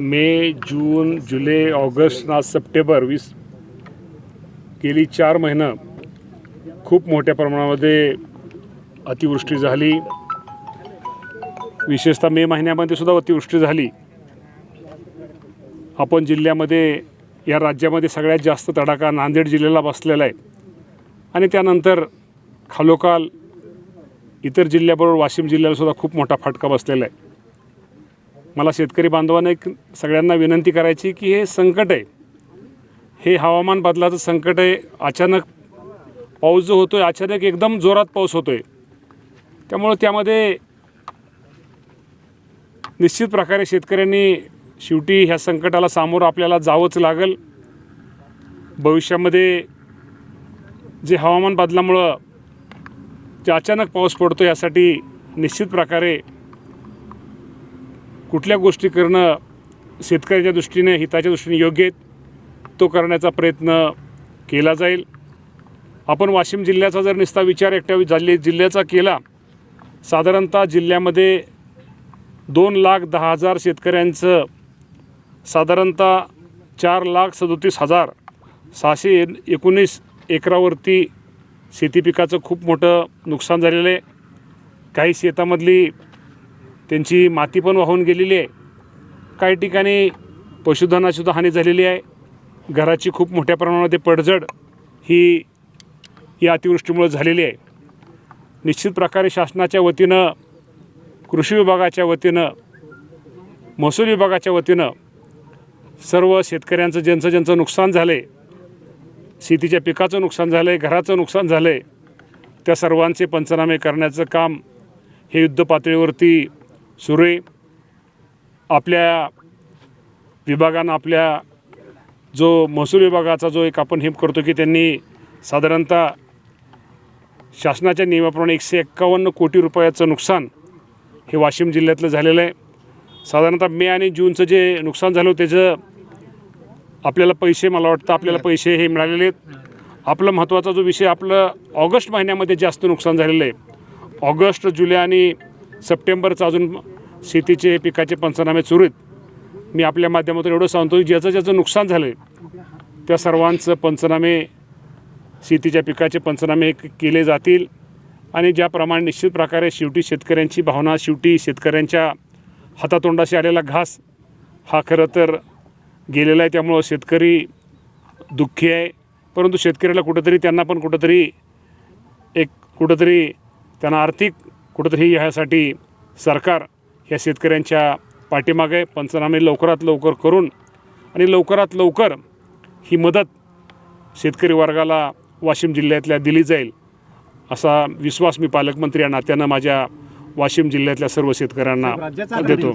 मे जून जुलै August आज September वीस गेली चार महिनं खूप मोठ्या प्रमाणामध्ये अतिवृष्टी झाली. विशेषतः मे महिन्यामध्ये सुद्धा अतिवृष्टी झाली. आपण जिल्ह्यामध्ये या राज्यामध्ये सगळ्यात जास्त तडाखा नांदेड जिल्ह्याला बसलेला आहे. आणि त्यानंतर खालोखाल इतर जिल्ह्याबरोबर वाशिम जिल्ह्याला सुद्धा खूप मोठा फटका बसलेला आहे. मला शेतकरी बांधवांना एक सगळ्यांना विनंती करायची की हे संकट आहे. हे हवामान बदलाचं संकट आहे. अचानक पाऊस जो होतो आहे अचानक एकदम जोरात पाऊस होतो आहे त्यामुळं त्यामध्ये निश्चित प्रकारे शेतकऱ्यांनी शेवटी ह्या संकटाला सामोरं आपल्याला जावंच लागेल. भविष्यामध्ये जे हवामान बदलामुळं जे अचानक पाऊस पडतो यासाठी निश्चित प्रकारे कुठल्या गोष्टी करणं शेतकऱ्याच्या दृष्टीने हिताच्या दृष्टीने योग्य आहेत तो करण्याचा प्रयत्न केला जाईल. आपण वाशिम जिल्ह्याचा जर निस्ता विचार एकट्या झाले जिल्ह्याचा केला साधारणतः जिल्ह्यामध्ये दोन लाख दहा हजार शेतकऱ्यांचं साधारणतः चार लाख सदोतीस हजार सहाशे एकोणीस एकरावरती शेती पिकाचं खूप मोठं नुकसान झालेलं आहे. काही शेतामधली त्यांची माती पण वाहून गेलेली आहे. काही ठिकाणी पशुधनासुद्धा हानी झालेली आहे. घराची खूप मोठ्या प्रमाणामध्ये पडझड ही या अतिवृष्टीमुळे झालेली आहे. निश्चित प्रकारे शासनाच्या वतीनं कृषी विभागाच्या वतीनं महसूल विभागाच्या वतीनं सर्व शेतकऱ्यांचं ज्यांचं ज्यांचं नुकसान झालं आहे शेतीच्या पिकाचं नुकसान झालं आहे घराचं नुकसान झालं आहे त्या सर्वांचे पंचनामे करण्याचं काम हे युद्ध पातळीवरती सुरू आहे आपल्या विभागानं आपल्या जो महसूल विभागाचा जो एक आपण हे करतो की त्यांनी साधारणतः शासनाच्या नियमाप्रमाणे एकशे एक्कावन्न कोटी रुपयाचं नुकसान हे वाशिम जिल्ह्यातलं झालेलं आहे. साधारणतः मे आणि जूनचं जे नुकसान झालं त्याचं आपल्याला पैसे मला वाटतं आपल्याला पैसे हे मिळालेले आहेत. आपलं महत्त्वाचा जो विषय आपलं ऑगस्ट महिन्यामध्ये जास्त नुकसान झालेलं आहे. ऑगस्ट जुलै आणि सप्टेंबरचं अजून शेतीचे पिकाचे पंचनामे सुरू आहेत. मी आपल्या माध्यमातून एवढं सांगतो की ज्याचं ज्याचं नुकसान झालं आहे त्या सर्वांचं पंचनामे शेतीच्या पिकाचे पंचनामे केले जातील. आणि ज्याप्रमाणे निश्चित प्रकारे शेवटी शेतकऱ्यांची भावना शेवटी शेतकऱ्यांच्या हातातोंडाशी आलेला घास हा खरं तर गेलेला आहे. त्यामुळं शेतकरी दुःखी आहे. परंतु शेतकऱ्याला कुठंतरी त्यांना पण कुठंतरी एक कुठंतरी त्यांना आर्थिक कुठंतरी ह्यासाठी सरकार ह्या शेतकऱ्यांच्या पाठीमागे पंचनामे लवकरात लवकर करून आणि लवकरात लवकर ही मदत शेतकरी वर्गाला वाशिम जिल्ह्यातल्या दिली जाईल असा विश्वास मी पालकमंत्री या नात्यानं माझ्या वाशिम जिल्ह्यातल्या सर्व शेतकऱ्यांना देतो.